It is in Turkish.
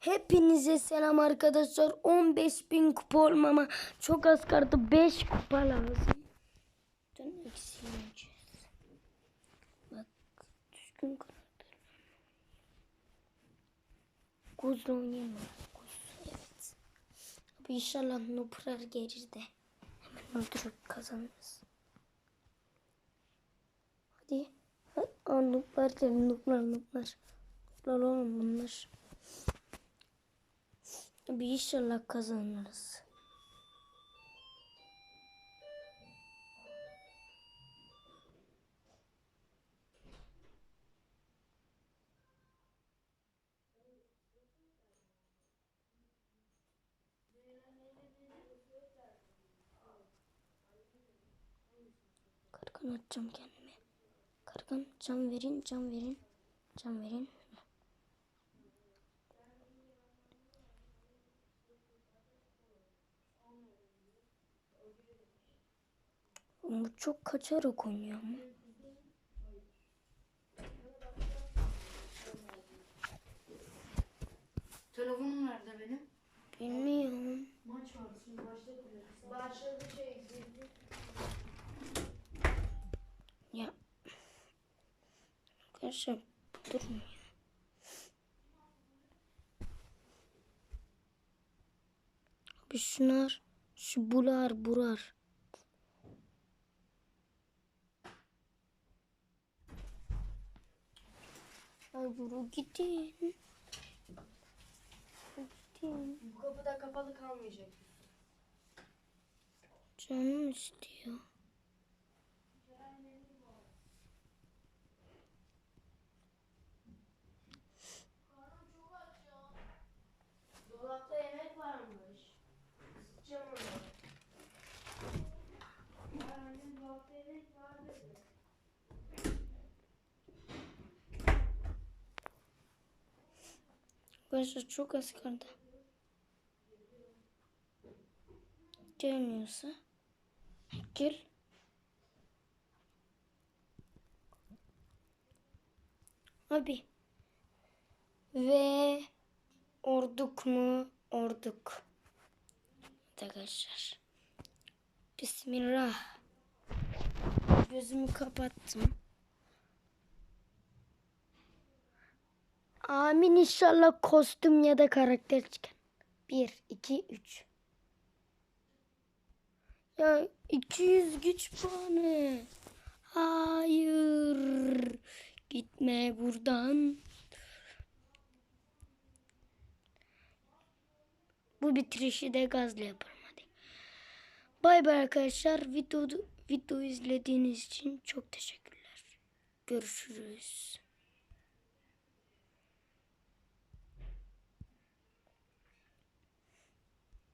Hepinize selam arkadaşlar. 15.000 kupa olmama çok az kaldı. 5 kupa lazım. Dön eksileceğiz. Bak düzgün karakter. Kuzla oynayayım mı? Evet. Abi inşallah Nuprar gelir de. Hemen öldürüp kazanırız. Hadi. Aa, Nuplar gelin. Nuplar Nuplar. Nuplar oğlum bunlar. Bir inşallah kazanırız. Kargan atacağım kendime. Kargan can verin, can verin, can verin. Bu çok kaçarak oynuyor ama. Telefonum nerede benim? Bilmiyorum. Maç var. Şimdi kullanırız. Başladı şey. Ya. Arkadaşlar durmuyor. Abi şunlar, şu bular, burar. Buru gidin. Gidin. Bu kapıda kapalı kalmayacak. Canım istiyor. Arkadaşlar çok az kaldı. Gelmiyorsa gel. Abi. Ve orduk mu? Orduk. Arkadaşlar. Bismillah. Gözümü kapattım. Amin inşallah kostüm ya da karakter çıkar. 1, 2, 3. Ya 200 güç puanı. Hayır. Gitme buradan. Bu bitirişi de gazla yaparım hadi. Bay bay arkadaşlar. Video, video izlediğiniz için çok teşekkürler. Görüşürüz.